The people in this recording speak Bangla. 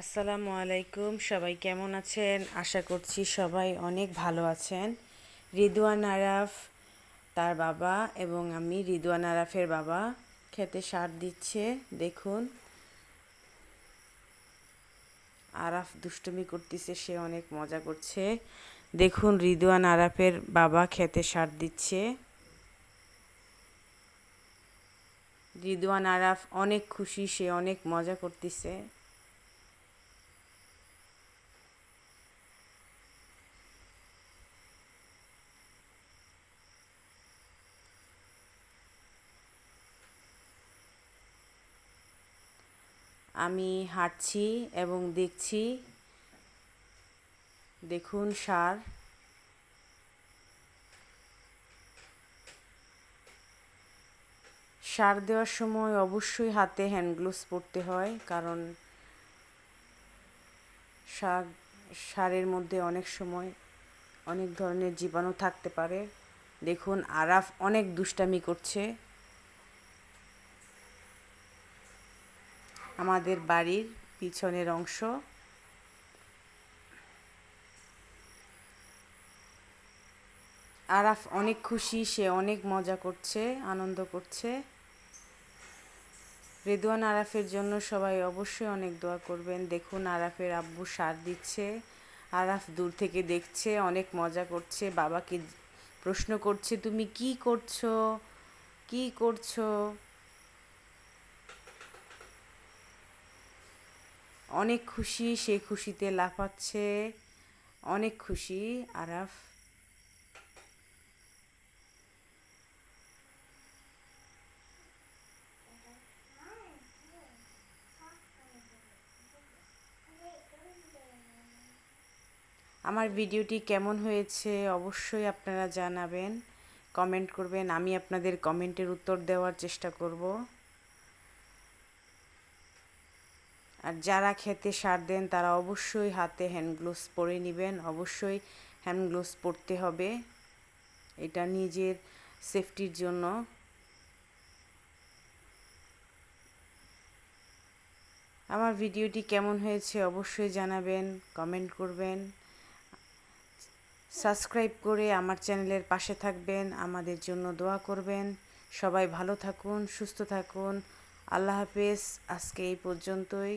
আসসালামু আলাইকুম, সবাই কেমন আছেন? আশা করছি সবাই অনেক ভালো আছেন। রিদওয়ান আরাফ তার বাবা এবং আমি রিদওয়ান আরাফের বাবা খেতে সার দিচ্ছে, দেখুন। আরাফ দুষ্টুমি করতেছে, সে অনেক মজা করছে। দেখুন রিদওয়ান আরাফের বাবা খেতে সার দিচ্ছে। রিদওয়ান আরাফ অনেক খুশি, সে অনেক মজা করতেছে। আমি হাঁটছি এবং দেখছি, দেখুন সার। সার দেওয়ার সময় অবশ্যই হাতে হ্যান্ড গ্লোভস পরতে হয়, কারণ সার, সারের মধ্যে অনেক সময় অনেক ধরনের জীবাণু থাকতে পারে। দেখুন, আরাফ অনেক দুষ্টামি করছে। আমাদের বাড়ির পিছনের অংশ। আরাফ অনেক খুশি, সে অনেক মজা করছে, আনন্দ করছে। রেদুয়ান আরাফের জন্য সবাই অবশ্যই অনেক দোয়া করবেন। দেখুন আরাফের আব্বু সার দিচ্ছে, আরাফ দূর থেকে দেখছে, অনেক মজা করছে, বাবাকে প্রশ্ন করছে, তুমি কি করছ? কি করছ? অনেক খুশি, সে খুশিতে লাফাচ্ছে। অনেক খুশি, আরাফ। আমার ভিডিওটি কেমন হয়েছে অবশ্যই আপনারা জানাবেন। কমেন্ট করবেন, আমি আপনাদের কমেন্টের উত্তর দেওয়ার চেষ্টা করব। আর যারা খেতে সার দেন, তারা অবশ্যই হাতে হ্যান্ড গ্লোভস পরে নেবেন। অবশ্যই হ্যান্ড গ্লোভস পরতে হবে। এটা নিজের সেফটির জন্য। আমার ভিডিওটি কেমন হয়েছে অবশ্যই জানাবেন কমেন্ট করবেন। সাবস্ক্রাইব করে আমার চ্যানেলের পাশে থাকবেন, আমাদের জন্য দোয়া করবেন। সবাই ভালো থাকুন, সুস্থ থাকুন। আল্লাহ হাফেজ আজকে এই পর্যন্তই।